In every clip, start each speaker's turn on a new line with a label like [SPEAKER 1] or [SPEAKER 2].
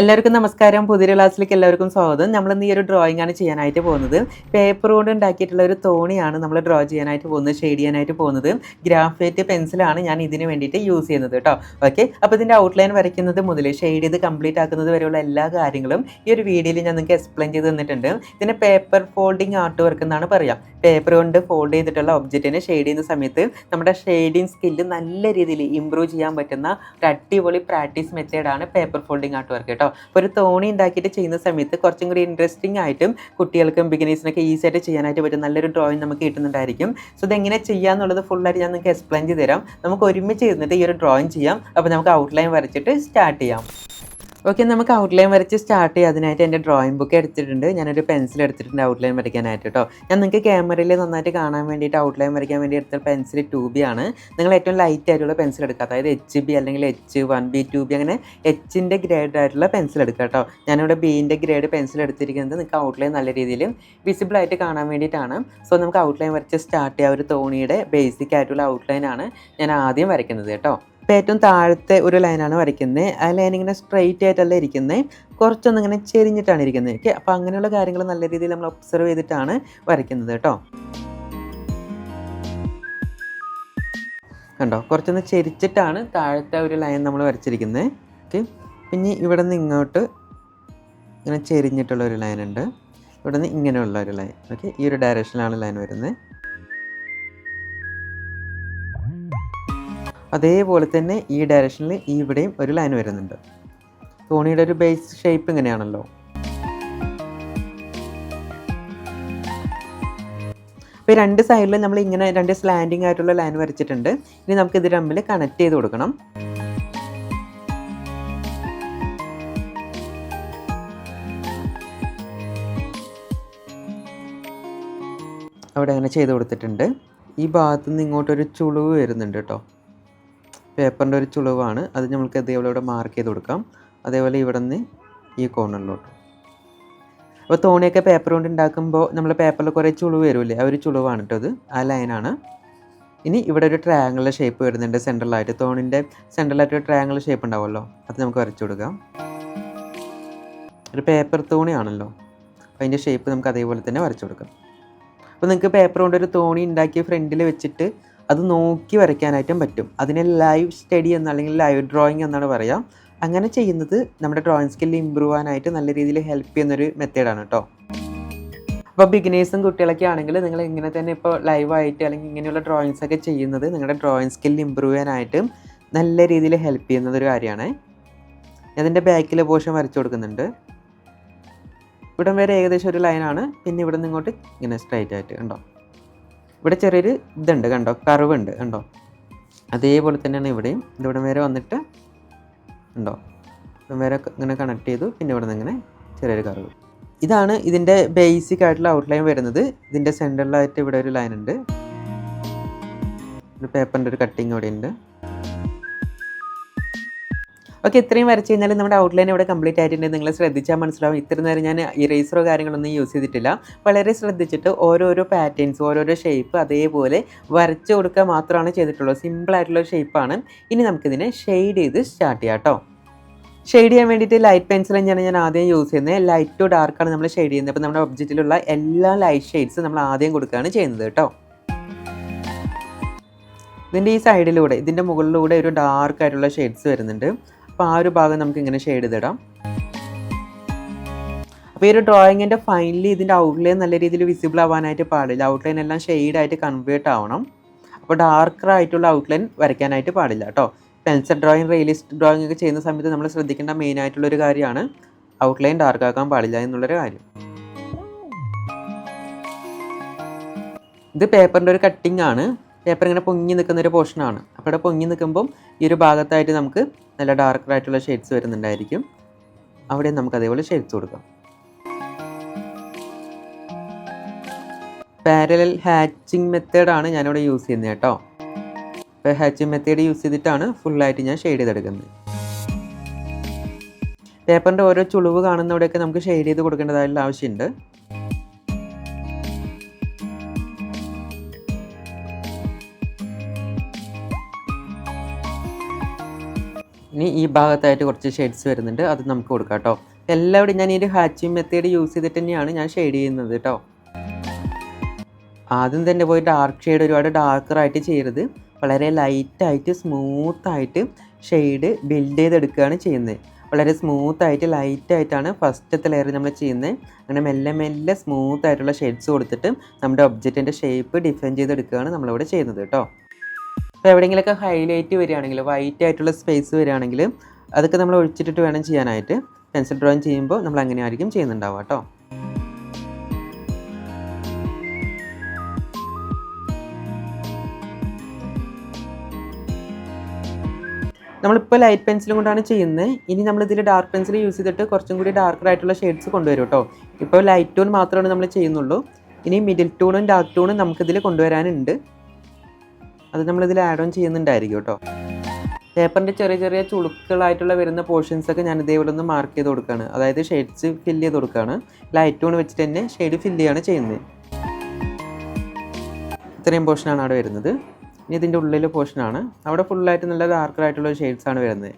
[SPEAKER 1] എല്ലാവർക്കും നമസ്കാരം. പുതിയ ക്ലാസ്സിലേക്ക് എല്ലാവർക്കും സ്വാഗതം. നമ്മൾ ഇന്ന് ഈ ഒരു ഡ്രോയിങ് ആണ് ചെയ്യാനായിട്ട് പോകുന്നത്. പേപ്പർ കൊണ്ട് ഉണ്ടാക്കിയിട്ടുള്ള ഒരു തോണിയാണ് നമ്മൾ ഡ്രോ ചെയ്യാനായിട്ട് പോകുന്നത് ഷെയ്ഡ് ചെയ്യാനായിട്ട് പോകുന്നത്. ഗ്രാഫൈറ്റ് പെൻസിലാണ് ഞാൻ ഇതിന് വേണ്ടിയിട്ട് യൂസ് ചെയ്യുന്നത് കേട്ടോ ഓക്കെ അപ്പോൾ ഇതിന്റെ ഔട്ട്ലൈൻ വരയ്ക്കുന്നത് മുതൽ ഷെയ്ഡ് ചെയ്ത് കംപ്ലീറ്റ് ആക്കുന്നത് വരെയുള്ള എല്ലാ കാര്യങ്ങളും ഈ ഒരു വീഡിയോയിൽ ഞാൻ നിങ്ങൾക്ക് എക്സ്പ്ലെയിൻ ചെയ്ത് തന്നിട്ടുണ്ട്. ഇതിന് പേപ്പർ ഫോൾഡിങ് ആർട്ട് വർക്ക് എന്നാണ് പറയാം. പേപ്പർ കൊണ്ട് ഫോൾഡ് ചെയ്തിട്ടുള്ള ഒബ്ജക്റ്റിനെ ഷെയ്ഡ് ചെയ്യുന്ന സമയത്ത് നമ്മുടെ ഷെയ്ഡിങ് സ്കില്ല് നല്ല രീതിയിൽ ഇമ്പ്രൂവ് ചെയ്യാൻ പറ്റുന്ന ഒരു അടിപൊളി പ്രാക്ടീസ് മെത്തേഡാണ് പേപ്പർ ഫോൾഡിങ് ആർട്ട് വർക്ക് കേട്ടോ അപ്പോൾ ഒരു തോണി ഉണ്ടാക്കിയിട്ട് ചെയ്യുന്ന സമയത്ത് കുറച്ചും കൂടി ഇൻട്രസ്റ്റിംഗ് ആയിട്ടും കുട്ടികൾക്കും ബിഗിനേഴ്സിനൊക്കെ ഈസി ആയിട്ട് ചെയ്യാനായിട്ട് പറ്റും നല്ലൊരു ഡ്രോയിങ് നമുക്ക് കിട്ടുന്നുണ്ടായിരിക്കും. സോ ഇതെങ്ങനെ ചെയ്യാന്നുള്ളത് ഫുള്ളായിട്ട് ഞാൻ നിങ്ങൾക്ക് എക്സ്പ്ലെയിൻ ചെയ്ത് തരാം നമുക്ക് ഒരുമിച്ച് ഇരുന്നിട്ട് ഈ ഒരു ഡ്രോയിങ് ചെയ്യാം. അപ്പോൾ നമുക്ക് ഔട്ട്ലൈൻ വരച്ചിട്ട് സ്റ്റാർട്ട് ചെയ്യാം. ഓക്കെ നമുക്ക് ഔട്ട്ലൈൻ വരച്ച് സ്റ്റാർട്ട് ചെയ്യാം. അതിനായിട്ട് എന്റെ ഡ്രോയിങ് ബുക്ക് എടുത്തിട്ടുണ്ട്. ഞാനൊരു പെൻസിൽ എടുത്തിട്ടുണ്ട് ഔട്ട്ലൈൻ വരയ്ക്കാനായിട്ട് കേട്ടോ ഞാൻ നിങ്ങൾക്ക് ക്യാമറയിൽ നന്നായിട്ട് കാണാൻ വേണ്ടിയിട്ട് ഔട്ട്ലൈൻ വരയ്ക്കാൻ വേണ്ടി എടുത്ത പെൻസിൽ ടു ബി ആണ്. നിങ്ങൾ ഏറ്റവും ലൈറ്റ് ആയിട്ടുള്ള പെൻസിൽ എടുക്കുക. അതായത് എച്ച് ബി അല്ലെങ്കിൽ H one B two B അങ്ങനെ എച്ചിന്റെ ഗ്രേഡ് ആയിട്ടുള്ള പെൻസിൽ എടുക്കുക കേട്ടോ ഞാനിവിടെ ബീന്റെ ഗ്രേഡ് പെൻസിൽ എടുത്തിരിക്കുന്നത് നിങ്ങൾക്ക് ഔട്ട്ലൈൻ നല്ല രീതിയിൽ വിസിബിൾ ആയിട്ട് കാണാൻ വേണ്ടിയിട്ടാണ്. സോ നമുക്ക് ഔട്ട്ലൈൻ വരച്ച് സ്റ്റാർട്ട് ചെയ്യാം. ഒരു തോണിയുടെ ബേസിക് ആയിട്ടുള്ള ഔട്ട്ലൈൻ ആണ് ഞാൻ ആദ്യം വരയ്ക്കുന്നത് കേട്ടോ ഏറ്റവും താഴത്തെ ഒരു ലൈനാണ് വരയ്ക്കുന്നത് ആ ലൈൻ ഇങ്ങനെ സ്ട്രെയിറ്റ് ആയിട്ടല്ല ഇരിക്കുന്നത് കുറച്ചൊന്നും ഇങ്ങനെ ചെരിഞ്ഞിട്ടാണ് ഇരിക്കുന്നത് ഓക്കെ? അപ്പോൾ അങ്ങനെയുള്ള കാര്യങ്ങൾ നല്ല രീതിയിൽ നമ്മൾ ഒബ്സർവ് ചെയ്തിട്ടാണ് വരയ്ക്കുന്നത് കേട്ടോ. കണ്ടോ? കുറച്ചൊന്ന് ചെരിച്ചിട്ടാണ് താഴത്തെ ഒരു ലൈൻ നമ്മൾ വരച്ചിരിക്കുന്നത് ഓക്കെ? പിന്നെ ഇവിടെ നിന്ന് ഇങ്ങോട്ട് ഇങ്ങനെ ചെരിഞ്ഞിട്ടുള്ള ഒരു ലൈൻ ഉണ്ട്. ഇവിടെ നിന്ന് ഇങ്ങനെയുള്ള ഒരു ലൈൻ. ഓക്കെ? ഈ ഒരു ഡയറക്ഷനിലാണ് ലൈൻ വരുന്നത് അതേപോലെ തന്നെ ഈ ഡയറക്ഷനിൽ ഇവിടെയും ഒരു ലൈൻ വരുന്നുണ്ട്. തോണിയുടെ ഒരു ബേസ് ഷേപ്പ് ഇങ്ങനെയാണല്ലോ. അപ്പോൾ ഈ രണ്ട് സൈഡിലും നമ്മൾ ഇങ്ങനെ രണ്ട് സ്ലാൻഡിങ് ആയിട്ടുള്ള ലൈൻ വരച്ചിട്ടുണ്ട്. ഇനി നമുക്ക് ഇത് തമ്മിൽ കണക്ട് ചെയ്ത് കൊടുക്കണം. അവിടെ അങ്ങനെ ചെയ്ത് കൊടുത്തിട്ടുണ്ട്. ഈ ഭാഗത്തുനിന്ന് ഇങ്ങോട്ടൊരു ചുളിവ് വരുന്നുണ്ട് കേട്ടോ. പേപ്പറിന്റെ ഒരു ചുളിവാണ്. അത് നമുക്ക് അതേപോലെ ഇവിടെ മാർക്ക് ചെയ്ത് കൊടുക്കാം. അതേപോലെ ഇവിടെ നിന്ന് ഈ കോർണറിലോട്ട് അപ്പോൾ തോണിയൊക്കെ പേപ്പർ കൊണ്ട് ഉണ്ടാക്കുമ്പോൾ നമ്മൾ പേപ്പറിൽ കുറേ ചുളിവ് വരുമല്ലേ ആ ഒരു ചുളിവാണ് കേട്ടോ അത് ആ ലൈനാണ് ഇനി ഇവിടെ ഒരു ട്രയാങ്കിളിന്റെ ഷേപ്പ് വരുന്നുണ്ട് സെൻട്രലായിട്ട് തോണിന്റെ സെൻട്രലായിട്ട് ഒരു ട്രയാങ്കിൾ ഷേപ്പ് ഉണ്ടാവുമല്ലോ? അത് നമുക്ക് വരച്ചു കൊടുക്കാം. ഒരു പേപ്പർ തോണിയാണല്ലോ. അതിന്റെ ഷേപ്പ് നമുക്ക് അതേപോലെ തന്നെ വരച്ചു കൊടുക്കാം. അപ്പോൾ നിങ്ങൾക്ക് പേപ്പർ കൊണ്ട് ഒരു തോണി ഉണ്ടാക്കി ഫ്രണ്ടിൽ വെച്ചിട്ട് അത് നോക്കി വരയ്ക്കാനായിട്ടും പറ്റും. അതിനെ ലൈവ് സ്റ്റഡി എന്ന് അല്ലെങ്കിൽ ലൈവ് ഡ്രോയിങ് എന്നാണ് പറയാം. അങ്ങനെ ചെയ്യുന്നത് നമ്മുടെ ഡ്രോയിങ് സ്കില്ല് ഇമ്പ്രൂവ് ആകാനായിട്ട് നല്ല രീതിയിൽ ഹെൽപ്പ് ചെയ്യുന്നൊരു മെത്തേഡാണ് കേട്ടോ അപ്പോൾ ബിഗിനേഴ്സും കുട്ടികളൊക്കെ ആണെങ്കിൽ നിങ്ങൾ ഇങ്ങനെ തന്നെ ഇപ്പോൾ ലൈവായിട്ട് അല്ലെങ്കിൽ ഇങ്ങനെയുള്ള ഡ്രോയിങ്സ് ഒക്കെ ചെയ്യുന്നത് നിങ്ങളുടെ ഡ്രോയിങ് സ്കില്ല് ഇമ്പ്രൂവ് ചെയ്യാനായിട്ട് നല്ല രീതിയിൽ ഹെൽപ്പ് ചെയ്യുന്നതൊരു കാര്യമാണ്. അതിന്റെ ബാക്കിലെ പോർഷൻ വരച്ചു കൊടുക്കുന്നുണ്ട്. ഇവിടം വരെ ഏകദേശം ഒരു ലൈനാണ് പിന്നെ ഇവിടെ നിന്ന് ഇങ്ങോട്ട് ഇങ്ങനെ സ്ട്രൈറ്റ് ആയിട്ട് കണ്ടോ? ഇവിടെ ചെറിയൊരു ഇതുണ്ട് കണ്ടോ? കറിവ് ഉണ്ട് കണ്ടോ? അതേപോലെ തന്നെയാണ് ഇവിടെയും. ഇതിവിടെ വരെ വന്നിട്ട് ഉണ്ടോ ഇവിടെ വരെ ഇങ്ങനെ കണക്ട് ചെയ്തു. പിന്നെ ഇവിടെ നിന്ന് ഇങ്ങനെ ചെറിയൊരു കറിവ്. ഇതാണ് ഇതിന്റെ ബേസിക് ആയിട്ടുള്ള ഔട്ട്ലൈൻ വരുന്നത്. ഇതിന്റെ സെന്ററിലായിട്ട് ഇവിടെ ഒരു ലൈൻ ഉണ്ട്. പേപ്പറിന്റെ ഒരു കട്ടിങ് ഇവിടെ ഉണ്ട്. ഓക്കെ ഇത്രയും വരച്ച് കഴിഞ്ഞാൽ നമ്മുടെ ഔട്ട്ലൈൻ ഇവിടെ കംപ്ലീറ്റ് ആയിട്ടുണ്ട്. നിങ്ങൾ ശ്രദ്ധിച്ചാൽ മനസ്സിലാവും. ഇത്ര നേരം ഞാൻ ഇറേസറോ കാര്യങ്ങളൊന്നും യൂസ് ചെയ്തിട്ടില്ല. വളരെ ശ്രദ്ധിച്ചിട്ട് ഓരോരോ പാറ്റേൺസ് ഓരോരോ ഷേപ്പ് അതേപോലെ വരച്ച് കൊടുക്കുക മാത്രമാണ് ചെയ്തിട്ടുള്ളത്. സിമ്പിൾ ആയിട്ടുള്ള ഷേപ്പാണ് ഇനി നമുക്കിതിനെ ഷെയ്ഡ് ചെയ്ത് സ്റ്റാർട്ട് ചെയ്യാം കേട്ടോ ഷെയ്ഡ് ചെയ്യാൻ വേണ്ടിയിട്ട് ലൈറ്റ് പെൻസിൽ തന്നെയാണ് ഞാൻ ആദ്യം യൂസ് ചെയ്യുന്നത്. ലൈറ്റ് ടു ഡാർക്കാണ് നമ്മൾ ഷെയ്ഡ് ചെയ്യുന്നത്. അപ്പോൾ നമ്മുടെ ഒബ്ജക്റ്റിലുള്ള എല്ലാ ലൈറ്റ് ഷെയ്ഡ്സ് നമ്മൾ ആദ്യം കൊടുക്കുകയാണ് ചെയ്യുന്നത് കേട്ടോ ഇതിന്റെ ഈ സൈഡിലൂടെ ഇതിന്റെ മുകളിലൂടെ ഒരു ഡാർക്ക് ആയിട്ടുള്ള ഷെയ്ഡ്സ് വരുന്നുണ്ട്. അപ്പോൾ ആ ഒരു ഭാഗം നമുക്ക് ഇങ്ങനെ ഷെയ്ഡ് ചെയ്തിടാം. അപ്പോൾ ഈ ഒരു ഡ്രോയിങ്ങിന്റെ ഫൈനലി ഇതിന്റെ ഔട്ട്ലൈൻ നല്ല രീതിയിൽ വിസിബിൾ ആവാനായിട്ട് പാടില്ല. ഔട്ട്ലൈൻ എല്ലാം ഷെയ്ഡായിട്ട് കൺവേർട്ട് ആവണം. അപ്പോൾ ഡാർക്കർ ആയിട്ടുള്ള ഔട്ട്ലൈൻ വരയ്ക്കാനായിട്ട് പാടില്ല കേട്ടോ പെൻസിൽ ഡ്രോയിങ് റിയലിസ്റ്റ് ഡ്രോയിങ് ഒക്കെ ചെയ്യുന്ന സമയത്ത് നമ്മൾ ശ്രദ്ധിക്കേണ്ട മെയിൻ ആയിട്ടുള്ളൊരു കാര്യമാണ് ഔട്ട്ലൈൻ ഡാർക്ക് ആക്കാൻ പാടില്ല എന്നുള്ളൊരു കാര്യം. ഇത് പേപ്പറിന്റെ ഒരു കട്ടിംഗ് ആണ്. പേപ്പർ ഇങ്ങനെ പൊങ്ങി നിൽക്കുന്ന ഒരു പോർഷനാണ് അപ്പോൾ ഇവിടെ പൊങ്ങി നിൽക്കുമ്പം ഈ ഒരു ഭാഗത്തായിട്ട് നമുക്ക് നല്ല ഡാർക്കറായിട്ടുള്ള ഷെയ്ഡ്സ് വരുന്നുണ്ടായിരിക്കും. അവിടെ നമുക്ക് അതേപോലെ ഷെയ്ഡ്സ് കൊടുക്കാം. പാരലൽ ഹാച്ചിങ് മെത്തേഡാണ് ഞാനിവിടെ യൂസ് ചെയ്യുന്നത് കേട്ടോ. ഇപ്പോൾ ഹാച്ചിങ് മെത്തേഡ് യൂസ് ചെയ്തിട്ടാണ് ഫുള്ളായിട്ട് ഞാൻ ഷെയ്ഡ് ചെയ്തെടുക്കുന്നത്. പേപ്പറിന്റെ ഓരോ ചുളിവ് കാണുന്നവിടെയൊക്കെ നമുക്ക് ഷെയ്ഡ് ചെയ്ത് കൊടുക്കേണ്ടതായിട്ടുള്ള ആവശ്യമുണ്ട്. ഇനി ഈ ഭാഗത്തായിട്ട് കുറച്ച് ഷെയ്ഡ്സ് വരുന്നുണ്ട്. അത് നമുക്ക് കൊടുക്കാം കേട്ടോ എല്ലാവിടെയും ഞാൻ ഈ ഒരു ഹാച്ചിങ് മെത്തേഡ് യൂസ് ചെയ്തിട്ട് തന്നെയാണ് ഞാൻ ഷെയ്ഡ് ചെയ്യുന്നത് കേട്ടോ ആദ്യം തന്നെ പോയി ഡാർക്ക് ഷെയ്ഡ് ഒരുപാട് ഡാർക്കറായിട്ട് ചെയ്യരുത്. വളരെ ലൈറ്റായിട്ട് സ്മൂത്തായിട്ട് ഷെയ്ഡ് ബിൽഡ് ചെയ്തെടുക്കുകയാണ് ചെയ്യുന്നത്. വളരെ സ്മൂത്തായിട്ട് ലൈറ്റായിട്ടാണ് ഫസ്റ്റത്തെ ലെയർ നമ്മൾ ചെയ്യുന്നത്. അങ്ങനെ മെല്ലെ മെല്ലെ സ്മൂത്തായിട്ടുള്ള ഷെയ്ഡ്സ് കൊടുത്തിട്ട് നമ്മുടെ ഒബ്ജക്റ്റിന്റെ ഷേപ്പ് ഡിഫൈൻ ചെയ്തെടുക്കുകയാണ് നമ്മളിവിടെ ചെയ്യുന്നത് കേട്ടോ അപ്പോൾ എവിടെയെങ്കിലുമൊക്കെ ഹൈലൈറ്റ് വരികയാണെങ്കിൽ വൈറ്റ് ആയിട്ടുള്ള സ്പേസ് വരികയാണെങ്കിൽ അതൊക്കെ നമ്മൾ ഒഴിച്ചിട്ടിട്ട് വേണം ചെയ്യാനായിട്ട്. പെൻസിൽ ഡ്രോയിങ് ചെയ്യുമ്പോൾ നമ്മൾ അങ്ങനെ ആയിരിക്കും ചെയ്യുന്നുണ്ടാവുക കേട്ടോ. നമ്മളിപ്പോൾ ലൈറ്റ് പെൻസിലും കൊണ്ടാണ് ചെയ്യുന്നത്. ഇനി നമ്മൾ ഡാർക്ക് പെൻസിൽ യൂസ് ചെയ്തിട്ട് കുറച്ചും കൂടി ഡാർക്കർ ആയിട്ടുള്ള ഷെയ്ഡ്സ് കൊണ്ടുവരും കേട്ടോ. ഇപ്പോൾ ലൈറ്റ് ടൂൺ മാത്രമാണ് നമ്മൾ ചെയ്യുന്നുള്ളൂ. ഇനി മിഡിൽ ടൂണും ഡാർക്ക് ടൂണും നമുക്കിതിൽ കൊണ്ടുവരാനുണ്ട്. അത് നമ്മളിതിൽ ആഡ് ഓൺ ചെയ്യുന്നുണ്ടായിരിക്കും കേട്ടോ. പേപ്പറിന്റെ ചെറിയ ചെറിയ ചുളുക്കുകളായിട്ടുള്ള വരുന്ന പോർഷൻസ് ഒക്കെ ഞാൻ ഇതേപോലെ ഒന്ന് മാർക്ക് ചെയ്ത് കൊടുക്കുകയാണ് അതായത് ഷെയ്ഡ്സ് ഫില്ല് ചെയ്ത് കൊടുക്കുകയാണ് ലൈറ്റ് ടോൺ വെച്ചിട്ട് തന്നെ ഷെയ്ഡ് ഫില്ല് ചെയ്യാണ് ചെയ്യുന്നത്. ഇത്രയും പോർഷനാണ് അവിടെ വരുന്നത്. ഇനി ഇതിന്റെ ഉള്ളിലെ പോർഷനാണ് അവിടെ ഫുള്ളായിട്ട് നല്ല ഡാർക്കറായിട്ടുള്ള ഷെയ്ഡ്സ് ആണ് വരുന്നത്.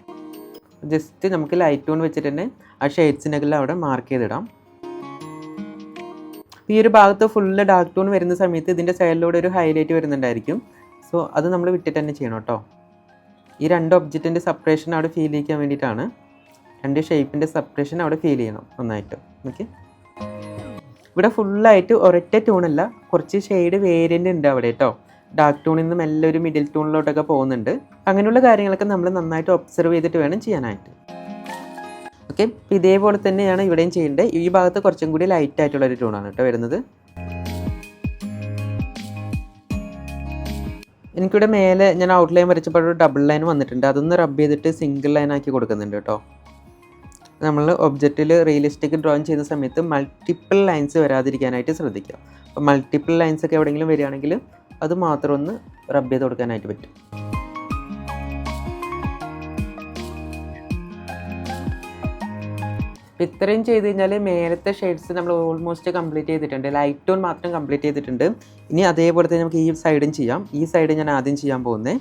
[SPEAKER 1] ജസ്റ്റ് നമുക്ക് ലൈറ്റ് ടോൺ വെച്ചിട്ട് തന്നെ ആ ഷെയ്ഡ്സിനെല്ലാം അവിടെ മാർക്ക് ചെയ്തിടാം. ഈ ഒരു ഭാഗത്ത് ഫുള്ള് ഡാർക്ക് ടോൺ വരുന്ന സമയത്ത് ഇതിന്റെ സൈഡിലൂടെ ഒരു ഹൈലൈറ്റ് വരുന്നുണ്ടായിരിക്കും. സോ അത് നമ്മൾ വിട്ടിട്ട് തന്നെ ചെയ്യണം കേട്ടോ ഈ രണ്ട് ഒബ്ജക്റ്റിന്റെ സെപ്പറേഷൻ അവിടെ ഫീൽ ചെയ്യിക്കാൻ വേണ്ടിയിട്ടാണ് രണ്ട് ഷേപ്പിന്റെ സെപ്പറേഷൻ അവിടെ ഫീൽ ചെയ്യണം നന്നായിട്ട്. ഓക്കെ ഇവിടെ ഫുള്ളായിട്ട് ഒരൊറ്റ ട്യൂണല്ല കുറച്ച് ഷെയ്ഡ് വേരിയന്റ് ഉണ്ട് അവിടെ കേട്ടോ ഡാർക്ക് ടൂണിൽ നിന്ന് മെല്ലെ ഒരു മിഡിൽ ടൂണിലോട്ടൊക്കെ പോകുന്നുണ്ട്. അങ്ങനെയുള്ള കാര്യങ്ങളൊക്കെ നമ്മൾ നന്നായിട്ട് ഒബ്സർവ് ചെയ്തിട്ട് വേണം ചെയ്യാനായിട്ട്. ഓക്കെ ഇതേപോലെ തന്നെയാണ് ഇവിടെയും ചെയ്യേണ്ടത് ഈ ഭാഗത്ത് കുറച്ചും കൂടി ലൈറ്റ് ആയിട്ടുള്ള ഒരു ടൂണാണ് കേട്ടോ വരുന്നത്. എനിക്കിവിടെ മേലെ ഞാൻ ഔട്ട്ലൈൻ വരച്ചപ്പോൾ ഒരു ഡബിൾ ലൈൻ വന്നിട്ടുണ്ട്. അതൊന്ന് റബ്ബ് ചെയ്തിട്ട് സിംഗിൾ ലൈൻ ആക്കി കൊടുക്കുന്നുണ്ട് കേട്ടോ. നമ്മൾ ഒബ്ജക്റ്റിൽ റിയലിസ്റ്റിക് ഡ്രോയിങ് ചെയ്യുന്ന സമയത്ത് മൾട്ടിപ്പിൾ ലൈൻസ് വരാതിരിക്കാനായിട്ട് ശ്രദ്ധിക്കുക. അപ്പോൾ മൾട്ടിപ്പിൾ ലൈൻസ് ഒക്കെ എവിടെയെങ്കിലും വരികയാണെങ്കിൽ അത് മാത്രം ഒന്ന് റബ്ബ് ചെയ്ത് കൊടുക്കാനായിട്ട് പറ്റും. അപ്പോൾ ഇത്രയും ചെയ്ത് കഴിഞ്ഞാൽ മേലത്തെ ഷെയ്ഡ്സ് നമ്മൾ ഓൾമോസ്റ്റ് കംപ്ലീറ്റ് ചെയ്തിട്ടുണ്ട്. ലൈറ്റ് ടോൺ മാത്രം കംപ്ലീറ്റ് ചെയ്തിട്ടുണ്ട്. ഇനി അതേപോലെ തന്നെ നമുക്ക് ഈ സൈഡും ചെയ്യാം. ഈ സൈഡ് ഞാൻ ആദ്യം ചെയ്യാൻ പോകുന്നത്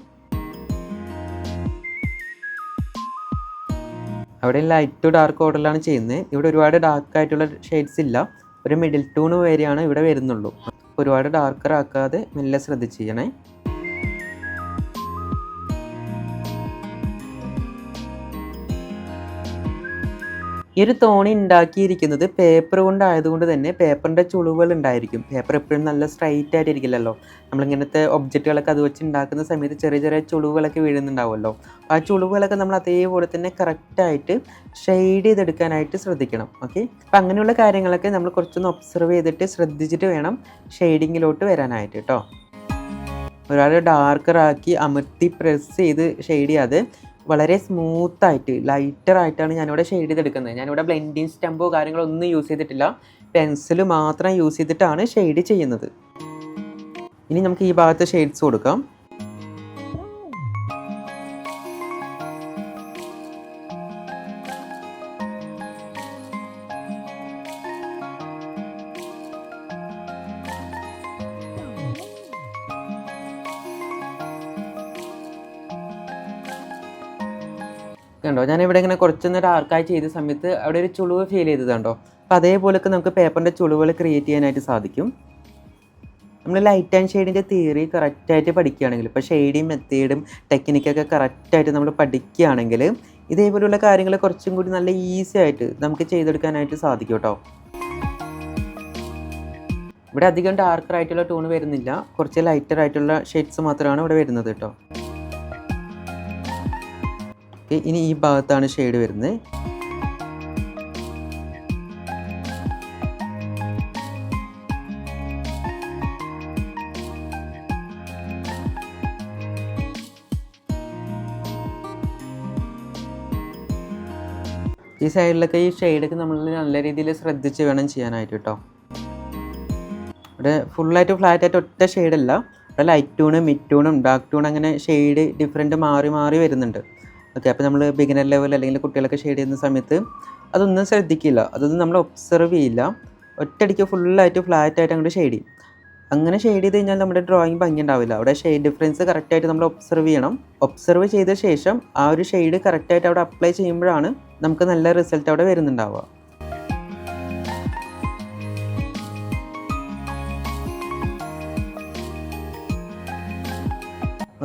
[SPEAKER 1] അവിടെ ലൈറ്റ് ടു ഡാർക്ക് ഓർഡറിലാണ് ചെയ്യുന്നത് ഇവിടെ ഒരുപാട് ഡാർക്ക് ആയിട്ടുള്ള ഷെയ്ഡ്സ് ഇല്ല. ഒരു മിഡിൽ ടൂൺ വരെയാണ് ഇവിടെ വരുന്നുള്ളൂ. ഒരുപാട് ഡാർക്കർ ആക്കാതെ മെല്ലെ ശ്രദ്ധിച്ച് ചെയ്യണേ. ഈ ഒരു തോണി ഉണ്ടാക്കിയിരിക്കുന്നത് പേപ്പർ കൊണ്ടായതുകൊണ്ട് തന്നെ പേപ്പറിന്റെ ചുളിവുകൾ ഉണ്ടായിരിക്കും. പേപ്പർ എപ്പോഴും നല്ല സ്ട്രൈറ്റ് ആയിട്ടിരിക്കില്ലല്ലോ. നമ്മളിങ്ങനത്തെ ഒബ്ജക്റ്റുകളൊക്കെ അത് വെച്ച് ഉണ്ടാക്കുന്ന സമയത്ത് ചെറിയ ചെറിയ ചുളിവുകളൊക്കെ വീഴുന്നുണ്ടാവുമല്ലോ. ആ ചുളിവുകളൊക്കെ നമ്മൾ അതേപോലെ തന്നെ കറക്റ്റായിട്ട് ഷെയ്ഡ് ചെയ്തെടുക്കാനായിട്ട് ശ്രദ്ധിക്കണം. ഓക്കെ അപ്പം അങ്ങനെയുള്ള കാര്യങ്ങളൊക്കെ നമ്മൾ കുറച്ചൊന്ന് ഒബ്സർവ് ചെയ്തിട്ട് ശ്രദ്ധിച്ചിട്ട് വേണം ഷെയ്ഡിങ്ങിലോട്ട് വരാനായിട്ട് കേട്ടോ ഒരാൾ ഡാർക്കറാക്കി അമർത്തി പ്രസ് ചെയ്ത് ഷെയ്ഡ് ചെയ്യാതെ വളരെ സ്മൂത്തായിട്ട് ലൈറ്റർ ആയിട്ടാണ് ഞാനിവിടെ ഷെയ്ഡ് ചെയ്തെടുക്കുന്നത്. ഞാനിവിടെ ബ്ലെൻഡിങ് സ്റ്റമ്പോ കാര്യങ്ങളോ ഒന്നും യൂസ് ചെയ്തിട്ടില്ല. പെൻസിൽ മാത്രം യൂസ് ചെയ്തിട്ടാണ് ഷെയ്ഡ് ചെയ്യുന്നത്. ഇനി നമുക്ക് ഈ ഭാഗത്ത് ഷെയ്ഡ്സ് കൊടുക്കാം. കണ്ടോ? ഇവിടെ ഇങ്ങനെ നേരം ആർക്കായി ചെയ്ത സമയത്ത് അവിടെ ഒരു ചുളിവ് ഫീൽ ചെയ്തത് കണ്ടോ അപ്പോൾ അതേപോലൊക്കെ നമുക്ക് പേപ്പറിന്റെ ചുളിവുകൾ ക്രിയേറ്റ് ചെയ്യാനായിട്ട് സാധിക്കും. നമ്മൾ ലൈറ്റ് ആൻഡ് ഷെയ്ഡിന്റെ തിയറി കറക്റ്റായിട്ട് പഠിക്കുകയാണെങ്കിൽ ഇപ്പോൾ ഷെയ്ഡിങ് മെത്തേഡും ടെക്നിക്കൊക്കെ കറക്റ്റായിട്ട് നമ്മൾ പഠിക്കുകയാണെങ്കിൽ ഇതേപോലുള്ള കാര്യങ്ങൾ കുറച്ചും കൂടി നല്ല ഈസി ആയിട്ട് നമുക്ക് ചെയ്തെടുക്കാനായിട്ട് സാധിക്കും കേട്ടോ ഇവിടെ അധികം ഡാർക്കർ ആയിട്ടുള്ള ടൂൺ വരുന്നില്ല. കുറച്ച് ലൈറ്റർ ആയിട്ടുള്ള ഷെയ്ഡ്സ് മാത്രമാണ് ഇവിടെ വരുന്നത് കേട്ടോ ഇനി ഈ ഭാഗത്താണ് ഷെയ്ഡ് വരുന്നത്. ഈ സൈഡിലൊക്കെ ഈ ഷെയ്ഡൊക്കെ നമ്മൾ നല്ല രീതിയിൽ ശ്രദ്ധിച്ച് വേണം ചെയ്യാനായിട്ട് കേട്ടോ ഇവിടെ ഫുള്ളായിട്ട് ഫ്ലാറ്റ് ആയിട്ട് ഒറ്റ ഷെയ്ഡല്ല ഇവിടെ ലൈറ്റ് ടൂണ് മിഡ് ടൂണും ഡാർക്ക് ടൂൺ അങ്ങനെ ഷെയ്ഡ് ഡിഫറെന്റ് മാറി മാറി വരുന്നുണ്ട്. ഓക്കെ അപ്പോൾ നമ്മൾ ബിഗിനർ ലെവൽ അല്ലെങ്കിൽ കുട്ടികളൊക്കെ ഷെയ്ഡ് ചെയ്യുന്ന സമയത്ത് അതൊന്നും ശ്രദ്ധിക്കില്ല. അതൊന്നും നമ്മൾ ഒബ്സർവ് ചെയ്യില്ല. ഒറ്റയടിക്ക് ഫുള്ളായിട്ട് ഫ്ലാറ്റ് ആയിട്ട് അങ്ങോട്ട് ഷെയ്ഡ് ചെയ്യും. അങ്ങനെ ഷെയ്ഡ് ചെയ്ത് കഴിഞ്ഞാൽ നമ്മുടെ ഡ്രോയിങ് ഭംഗി ഉണ്ടാവില്ല. അവിടെ ഷെയ്ഡ് ഡിഫറൻസ് കറക്റ്റായിട്ട് നമ്മൾ ഒബ്സർവ് ചെയ്യണം. ഒബ്സർവ് ചെയ്ത ശേഷം ആ ഒരു ഷെയ്ഡ് കറക്റ്റായിട്ട് അവിടെ അപ്ലൈ ചെയ്യുമ്പോഴാണ് നമുക്ക് നല്ല റിസൾട്ട് അവിടെ വരുന്നുണ്ടാവുക.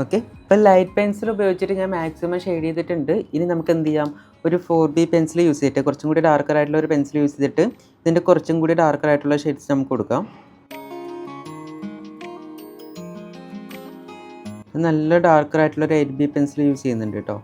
[SPEAKER 1] ഓക്കെ ഇപ്പം ലൈറ്റ് പെൻസിൽ ഉപയോഗിച്ചിട്ട് ഞാൻ മാക്സിമം ഷെയ്ഡ് ചെയ്തിട്ടുണ്ട്. ഇനി നമുക്ക് എന്ത് ചെയ്യാം? ഒരു ഫോർ ബി പെൻസിൽ യൂസ് ചെയ്തിട്ട് കുറച്ചും കൂടി ഡാർക്കർ ആയിട്ടുള്ള ഒരു പെൻസിൽ യൂസ് ചെയ്തിട്ട് ഇതിന്റെ കുറച്ചും കൂടി ഡാർക്കർ ആയിട്ടുള്ള ഷെയ്ഡ്സ് നമുക്ക് കൊടുക്കാം. നല്ല ഡാർക്കർ ആയിട്ടുള്ള ഒരു എയ്റ്റ് ബി പെൻസിൽ യൂസ് ചെയ്യുന്നുണ്ട് കേട്ടോ.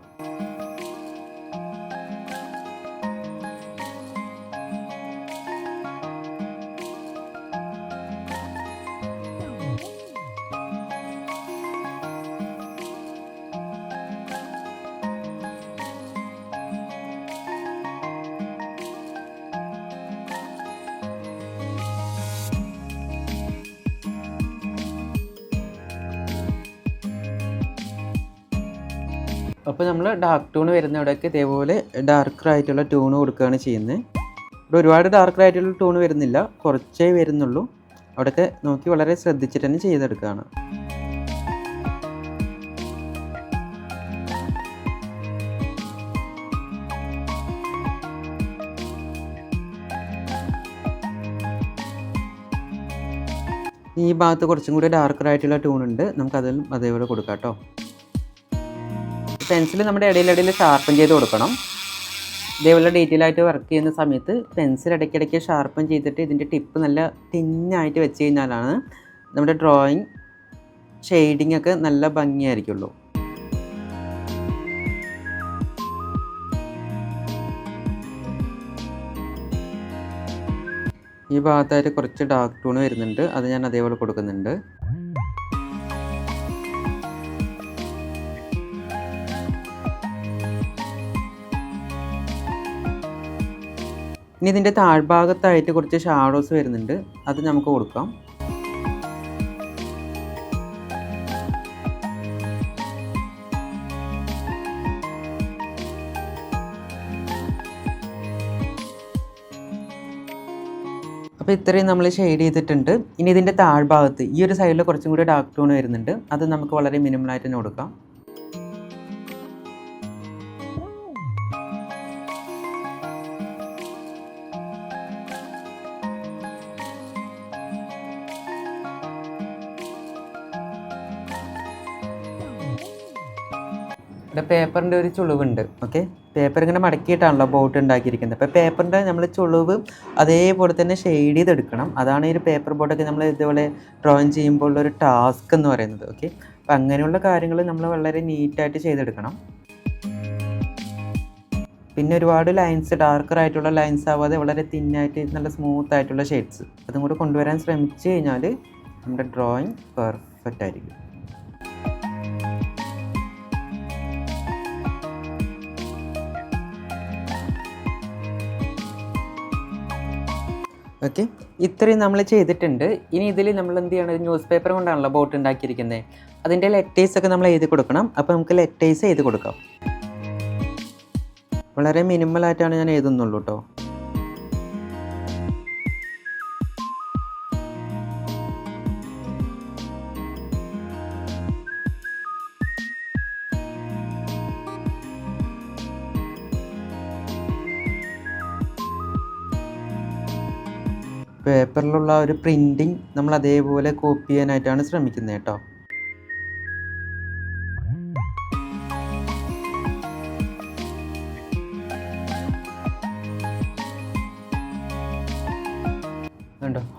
[SPEAKER 1] അപ്പോൾ നമ്മൾ ഡാർക്ക് ടൂൺ വരുന്ന ഇവിടെയൊക്കെ ഇതേപോലെ ഡാർക്കർ ആയിട്ടുള്ള ടൂൺ കൊടുക്കുകയാണ് ചെയ്യുന്നത്. ഇവിടെ ഒരുപാട് ഡാർക്കർ ആയിട്ടുള്ള ടൂൺ വരുന്നില്ല. കുറച്ചേ വരുന്നുള്ളൂ. അവിടെയൊക്കെ നോക്കി വളരെ ശ്രദ്ധിച്ചിട്ട് തന്നെ ചെയ്തെടുക്കുകയാണ്. ഈ ഭാഗത്ത് കുറച്ചും കൂടി ഡാർക്കർ ആയിട്ടുള്ള ടൂൺ ഉണ്ട്. നമുക്കതിൽ അതേപോലെ കൊടുക്കാം കേട്ടോ. പെൻസിൽ നമ്മുടെ ഇടയിലിടയിൽ ഷാർപ്പൻ ചെയ്ത് കൊടുക്കണം. ഇതേപോലെ ഡീറ്റെയിൽ ആയിട്ട് വർക്ക് ചെയ്യുന്ന സമയത്ത് പെൻസിൽ ഇടയ്ക്കിടയ്ക്ക് ഷാർപ്പൻ ചെയ്തിട്ട് ഇതിന്റെ ടിപ്പ് നല്ല തിന്നായിട്ട് വെച്ച് കഴിഞ്ഞാലാണ് നമ്മുടെ ഡ്രോയിങ് ഷെയ്ഡിങ് ഒക്കെ നല്ല ഭംഗിയായിരിക്കുള്ളൂ. ഈ ഭാഗത്തായിട്ട് കുറച്ച് ഡാർക്ക് ടൂൺ വരുന്നുണ്ട്. അത് ഞാൻ അതേപോലെ കൊടുക്കുന്നുണ്ട്. ഇനി ഇതിന്റെ താഴ്ഭാഗത്തായിട്ട് കുറച്ച് ഷാഡോസ് വരുന്നുണ്ട്. അത് നമുക്ക് കൊടുക്കാം. അപ്പോൾ ഇത്രയും നമ്മൾ ഷെയ്ഡ് ചെയ്തിട്ടുണ്ട്. ഇനി ഇതിന്റെ താഴ്ഭാഗത്ത് ഈ ഒരു സൈഡിൽ കുറച്ചും കൂടി ഡാർക്ക് ടോൺ വരുന്നുണ്ട്. അത് നമുക്ക് വളരെ മിനിമലായിട്ട് തന്നെ കൊടുക്കാം. ഇവിടെ പേപ്പറിന്റെ ഒരു ചുളിവുണ്ട് ഓക്കെ പേപ്പർ ഇങ്ങനെ മടക്കിയിട്ടാണല്ലോ ബോട്ട് ഉണ്ടാക്കിയിരിക്കുന്നത്. അപ്പോൾ പേപ്പറിന്റെ നമ്മൾ ചുളിവ് അതേപോലെ തന്നെ ഷെയ്ഡ് ചെയ്തെടുക്കണം. അതാണ് ഈ ഒരു പേപ്പർ ബോട്ടൊക്കെ നമ്മൾ ഇതുപോലെ ഡ്രോയിങ് ചെയ്യുമ്പോൾ ഉള്ള ഒരു ടാസ്ക് എന്ന് പറയുന്നത് ഓക്കെ അപ്പം അങ്ങനെയുള്ള കാര്യങ്ങൾ നമ്മൾ വളരെ നീറ്റായിട്ട് ചെയ്തെടുക്കണം. പിന്നെ ഒരുപാട് ലൈൻസ് ഡാർക്കർ ആയിട്ടുള്ള ലൈൻസ് ആവാതെ വളരെ തിന്നായിട്ട് നല്ല സ്മൂത്ത് ആയിട്ടുള്ള ഷെയ്ഡ്സ് അതും കൂടെ കൊണ്ടുവരാൻ ശ്രമിച്ചു കഴിഞ്ഞാൽ നമ്മുടെ ഡ്രോയിങ് പെർഫെക്റ്റ് ആയിരിക്കും. ഓക്കെ. ഇത്രയും നമ്മൾ ചെയ്തിട്ടുണ്ട്. ഇനി ഇതിൽ നമ്മൾ എന്ത് ചെയ്യണം ന്യൂസ് പേപ്പർ കൊണ്ടാണല്ലോ ബോട്ട് ഉണ്ടാക്കിയിരിക്കുന്നത്. അതിന്റെ ലെറ്റേഴ്സ് ഒക്കെ നമ്മൾ എഴുതി കൊടുക്കണം. അപ്പോൾ നമുക്ക് ലെറ്റേഴ്സ് എഴുതി കൊടുക്കാം. വളരെ മിനിമലായിട്ടാണ് ഞാൻ എഴുതുന്നുള്ളൂ കേട്ടോ പേപ്പറിലുള്ള ഒരു പ്രിന്റിങ് നമ്മൾ അതേപോലെ കോപ്പി ചെയ്യാനായിട്ടാണ് ശ്രമിക്കുന്നത് കേട്ടോ.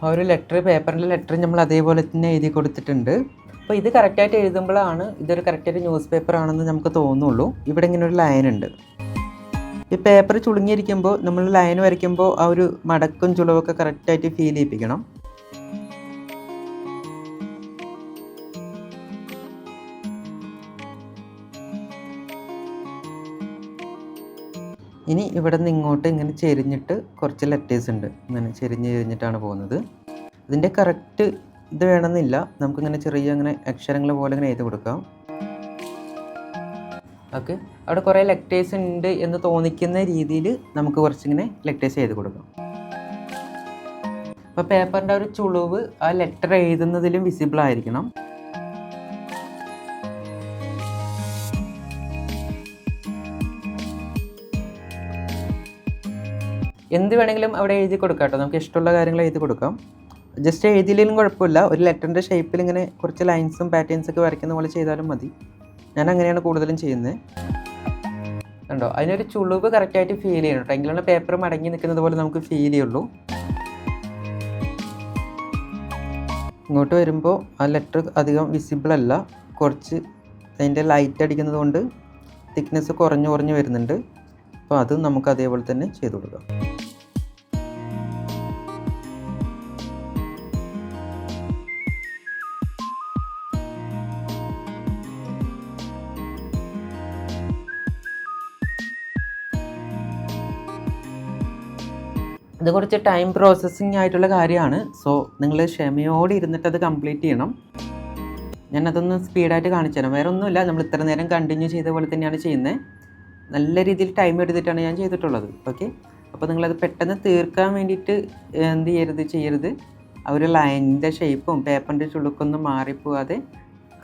[SPEAKER 1] ആ ഒരു ലെറ്റർ പേപ്പറിന്റെ ലെറ്റർ നമ്മൾ അതേപോലെ തന്നെ എഴുതി കൊടുത്തിട്ടുണ്ട്. അപ്പോൾ ഇത് കറക്റ്റായിട്ട് എഴുതുമ്പോഴാണ് ഇതൊരു കറക്റ്റായിട്ട് ന്യൂസ് പേപ്പർ ആണെന്ന് നമുക്ക് തോന്നുള്ളൂ. ഇവിടെ ഇങ്ങനെ ഒരു ലൈൻ ഉണ്ട്. ഈ പേപ്പർ ചുളുങ്ങിയിരിക്കുമ്പോൾ നമ്മൾ ലൈൻ വരയ്ക്കുമ്പോൾ ആ ഒരു മടക്കും ചുളവൊക്കെ കറക്റ്റായിട്ട് ഫീൽ ചെയ്യിപ്പിക്കണം. ഇനി ഇവിടെ നിന്ന് ഇങ്ങോട്ട് ഇങ്ങനെ ചെരിഞ്ഞിട്ട് കുറച്ച് ലെറ്റേഴ്സ് ഉണ്ട്. ഇങ്ങനെ ചെരിഞ്ഞ് ചെരിഞ്ഞിട്ടാണ് പോകുന്നത്. ഇതിന്റെ കറക്റ്റ് ഇത് വേണമെന്നില്ല. നമുക്കിങ്ങനെ ചെറിയ അങ്ങനെ അക്ഷരങ്ങൾ പോലെ ഇങ്ങനെ എഴുതി കൊടുക്കാം. ഓക്കെ അവിടെ കുറേ ലെക്ടേഴ്സ് ഉണ്ട് എന്ന് തോന്നിക്കുന്ന രീതിയിൽ നമുക്ക് കുറച്ചിങ്ങനെ ലെക്ടേഴ്സ് ചെയ്ത് കൊടുക്കാം. അപ്പോൾ പേപ്പറിന്റെ ഒരു ചുളിവ് ആ ലെറ്റർ എഴുതുന്നതിലും വിസിബിൾ ആയിരിക്കണം. എന്ത് വേണമെങ്കിലും അവിടെ എഴുതി കൊടുക്കാം കേട്ടോ. നമുക്ക് ഇഷ്ടമുള്ള കാര്യങ്ങൾ എഴുതി കൊടുക്കാം. ജസ്റ്റ് എഴുതിയില്ലെങ്കിലും കുഴപ്പമില്ല. ഒരു ലെറ്ററിന്റെ ഷേപ്പിൽ ഇങ്ങനെ കുറച്ച് ലൈൻസും പാറ്റേൺസൊക്കെ വരയ്ക്കുന്ന പോലെ ചെയ്താലും മതി. ഞാൻ അങ്ങനെയാണ് കൂടുതലും ചെയ്യുന്നത്. കണ്ടോ? അതിനൊരു ചുളിവ് കറക്റ്റായിട്ട് ഫീൽ ചെയ്യണം കേട്ടോ. എങ്കിലാണ് പേപ്പർ മടങ്ങി നിൽക്കുന്നത് പോലെ നമുക്ക് ഫീൽ ചെയ്യുള്ളൂ. ഇങ്ങോട്ട് വരുമ്പോൾ ആ ലെറ്റർ അധികം വിസിബിൾ അല്ല. കുറച്ച് അതിന്റെ ലൈറ്റ് അടിക്കുന്നത് കൊണ്ട് തിക്നെസ് കുറഞ്ഞു കുറഞ്ഞു വരുന്നുണ്ട്. അപ്പോൾ അത് നമുക്ക് അതേപോലെ തന്നെ ചെയ്ത് കൊടുക്കാം. ഇത് കുറച്ച് ടൈം പ്രോസസ്സിങ് ആയിട്ടുള്ള കാര്യമാണ്. സോ നിങ്ങൾ ക്ഷമയോടെ ഇരുന്നിട്ട് അത് കംപ്ലീറ്റ് ചെയ്യണം. ഞാനതൊന്ന് സ്പീഡായിട്ട് കാണിച്ചു തരാം. വേറെ ഒന്നുമില്ല നമ്മൾ ഇത്ര നേരം കണ്ടിന്യൂ ചെയ്ത പോലെ തന്നെയാണ് ചെയ്യുന്നത് നല്ല രീതിയിൽ ടൈം എടുത്തിട്ടാണ് ഞാൻ ചെയ്തിട്ടുള്ളത്. ഓക്കെ അപ്പോൾ നിങ്ങളത് പെട്ടെന്ന് തീർക്കാൻ വേണ്ടിയിട്ട് എന്ത് ചെയ്യരുത് ചെയ്യരുത്. ആ ഒരു ലൈനിന്റെ ഷേപ്പും പേപ്പറിന്റെ ചുളുക്കൊന്നും മാറിപ്പോവാതെ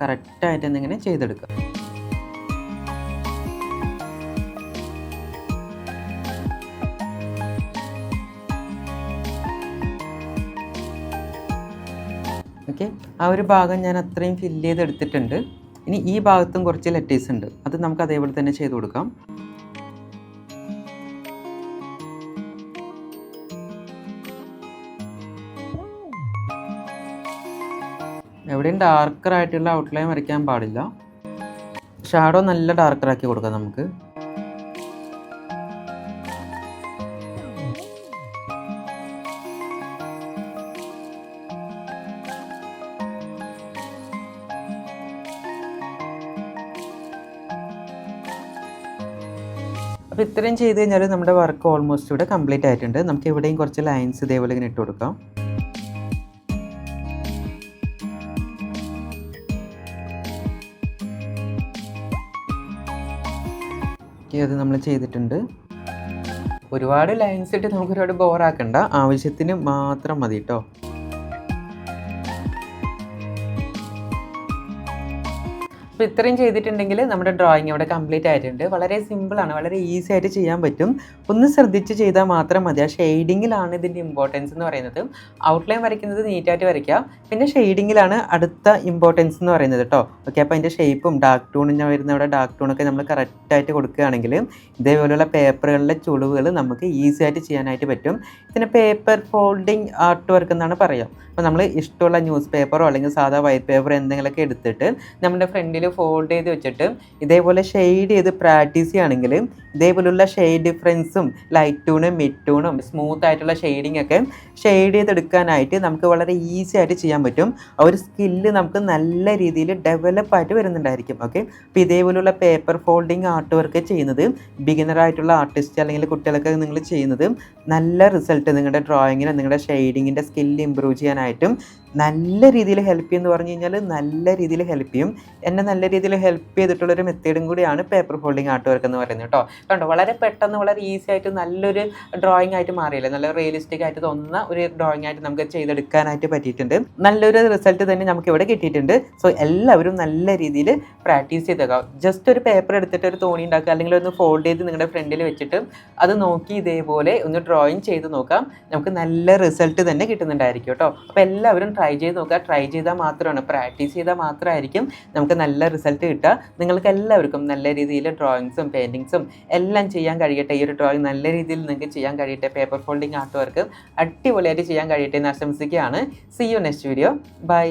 [SPEAKER 1] കറക്റ്റായിട്ട് എന്നിങ്ങനെ ചെയ്തെടുക്കുക. ഓക്കെ. ആ ഒരു ഭാഗം ഞാൻ അത്രയും ഫില്ല് ചെയ്തെടുത്തിട്ടുണ്ട്. ഇനി ഈ ഭാഗത്തും കുറച്ച് ലെറ്റേഴ്സ് ഉണ്ട്. അത് നമുക്ക് അതേപോലെ തന്നെ ചെയ്ത് കൊടുക്കാം. എവിടെയും ഡാർക്കർ ആയിട്ടുള്ള ഔട്ട്ലൈൻ വരയ്ക്കാൻ പാടില്ല. ഷാഡോ നല്ല ഡാർക്കർ ആക്കി കൊടുക്കാം നമുക്ക്. അപ്പോൾ ഇത്രയും ചെയ്ത് കഴിഞ്ഞാൽ നമ്മുടെ വർക്ക് ഓൾമോസ്റ്റ് ഇവിടെ കംപ്ലീറ്റ് ആയിട്ടുണ്ട്. നമുക്ക് ഇവിടെയും കുറച്ച് ലൈൻസ് ഇതേപോലെ ഇങ്ങനെ ഇട്ട് കൊടുക്കാം. അത് നമ്മൾ ചെയ്തിട്ടുണ്ട്. ഒരുപാട് ലൈൻസ് ഇട്ട് നമുക്ക് ഒരുപാട് ബോറാക്കണ്ട ആവശ്യത്തിന് മാത്രം മതി കേട്ടോ അപ്പോൾ ഇത്രയും ചെയ്തിട്ടുണ്ടെങ്കിൽ നമ്മുടെ ഡ്രോയിങ് അവിടെ കംപ്ലീറ്റ് ആയിട്ടുണ്ട്. വളരെ സിമ്പിളാണ് വളരെ ഈസി ആയിട്ട് ചെയ്യാൻ പറ്റും. ഒന്ന് ശ്രദ്ധിച്ച് ചെയ്താൽ മാത്രം മതി. ആ ഷെയ്ഡിങ്ങിലാണ് ഇതിന്റെ ഇമ്പോർട്ടൻസ് എന്ന് പറയുന്നത്. ഔട്ട്ലൈൻ വരയ്ക്കുന്നത് നീറ്റായിട്ട് വരയ്ക്കാം. പിന്നെ ഷെയ്ഡിങ്ങിലാണ് അടുത്ത ഇമ്പോർട്ടൻസ് എന്ന് പറയുന്നത് കേട്ടോ. ഓക്കെ അപ്പോൾ അതിന്റെ ഷേപ്പും ഡാർക്ക് ടൂണിന് വരുന്ന അവിടെ ഡാർക്ക് ടൂണൊക്കെ നമ്മൾ കറക്റ്റായിട്ട് കൊടുക്കുകയാണെങ്കിൽ ഇതേപോലെയുള്ള പേപ്പറുകളിലെ ചുളിവുകൾ നമുക്ക് ഈസി ആയിട്ട് ചെയ്യാനായിട്ട് പറ്റും. ഇതിന് പേപ്പർ ഫോൾഡിങ് ആർട്ട് വർക്ക് എന്നാണ് പറയുക അപ്പോൾ നമ്മൾ ഇഷ്ടമുള്ള ന്യൂസ് പേപ്പറോ അല്ലെങ്കിൽ സാധാ വൈറ്റ് പേപ്പറോ എന്തെങ്കിലുമൊക്കെ എടുത്തിട്ട് നമ്മുടെ ഫ്രണ്ടിൽ ഫോൾഡ് ചെയ്ത് വെച്ചിട്ട് ഇതേപോലെ ഷെയ്ഡ് ചെയ്ത് പ്രാക്ടീസ് ചെയ്യുകയാണെങ്കിൽ ഇതേപോലുള്ള ഷെയ്ഡ് ഡിഫറൻസും ലൈറ്റ് ടൂണും മിഡ് ടൂണും സ്മൂത്ത് ആയിട്ടുള്ള ഷെയ്ഡിങ് ഒക്കെ ഷെയ്ഡ് ചെയ്തെടുക്കാനായിട്ട് നമുക്ക് വളരെ ഈസി ആയിട്ട് ചെയ്യാൻ പറ്റും. ആ ഒരു സ്കില്ല് നമുക്ക് നല്ല രീതിയിൽ ഡെവലപ്പ് ആയിട്ട് വരുന്നുണ്ടായിരിക്കും. ഓക്കെ അപ്പോൾ ഇതേപോലുള്ള പേപ്പർ ഫോൾഡിങ് ആർട്ട് വർക്ക് ചെയ്യുന്നത് ബിഗിനർ ആയിട്ടുള്ള ആർട്ടിസ്റ്റ് അല്ലെങ്കിൽ കുട്ടികളൊക്കെ നിങ്ങൾ ചെയ്യുന്നത് നല്ല റിസൾട്ട് നിങ്ങളുടെ ഡ്രോയിങ്ങിന് നിങ്ങളുടെ ഷെയ്ഡിങ്ങിന്റെ സ്കില്ല് ഇമ്പ്രൂവ് ചെയ്യാനായിട്ടും പ്രധാനമായിട്ടും നല്ല രീതിയിൽ ഹെൽപ്പ് ചെയ്യുമെന്ന് പറഞ്ഞു കഴിഞ്ഞാൽ നല്ല രീതിയിൽ ഹെൽപ്പ് ചെയ്യും. എന്നെ നല്ല രീതിയിൽ ഹെൽപ്പ് ചെയ്തിട്ടുള്ളൊരു മെത്തേഡും കൂടിയാണ് പേപ്പർ ഫോൾഡിങ് ആർട്ട് വർക്ക് എന്ന് പറയുന്നത് കേട്ടോ കണ്ടോ? വളരെ പെട്ടെന്ന് വളരെ ഈസി ആയിട്ട് നല്ലൊരു ഡ്രോയിങ് ആയിട്ട് മാറിയില്ലേ? നല്ല റിയലിസ്റ്റിക് ആയിട്ട് തോന്നുന്ന ഒരു ഡ്രോയിങ് ആയിട്ട് നമുക്ക് ചെയ്തെടുക്കാനായിട്ട് പറ്റിയിട്ടുണ്ട്. നല്ലൊരു റിസൾട്ട് തന്നെ നമുക്ക് ഇവിടെ കിട്ടിയിട്ടുണ്ട്. സോ എല്ലാവരും നല്ല രീതിയിൽ പ്രാക്ടീസ് ചെയ്തേക്കാം. ജസ്റ്റ് ഒരു പേപ്പർ എടുത്തിട്ട് ഒരു തോണി ഉണ്ടാക്കുക അല്ലെങ്കിൽ ഒന്ന് ഫോൾഡ് ചെയ്ത് നിങ്ങളുടെ ഫ്രണ്ടിൽ വെച്ചിട്ട് അത് നോക്കി ഇതേപോലെ ഒന്ന് ഡ്രോയിങ് ചെയ്ത് നോക്കാം. നമുക്ക് നല്ല റിസൾട്ട് തന്നെ കിട്ടുന്നുണ്ടായിരിക്കും കേട്ടോ അപ്പോൾ എല്ലാവരും ട്രൈ ചെയ്ത് നോക്കുക. ട്രൈ ചെയ്താൽ മാത്രമാണ്. പ്രാക്ടീസ് ചെയ്താൽ മാത്രമായിരിക്കും നമുക്ക് നല്ല റിസൾട്ട് കിട്ടുക. നിങ്ങൾക്ക് എല്ലാവർക്കും നല്ല രീതിയിൽ ഡ്രോയിങ്സും പെയിന്റിങ്സും എല്ലാം ചെയ്യാൻ കഴിയട്ടെ. ഈ ഒരു ഡ്രോയിങ് നല്ല രീതിയിൽ നിങ്ങൾക്ക് ചെയ്യാൻ കഴിയട്ടെ. പേപ്പർ ഫോൾഡിങ് ആർട്ട് വർക്ക് അടിപൊളിയായിട്ട് ചെയ്യാൻ കഴിയട്ടെ എന്ന് ആശംസിക്കുകയാണ്. See you next video bye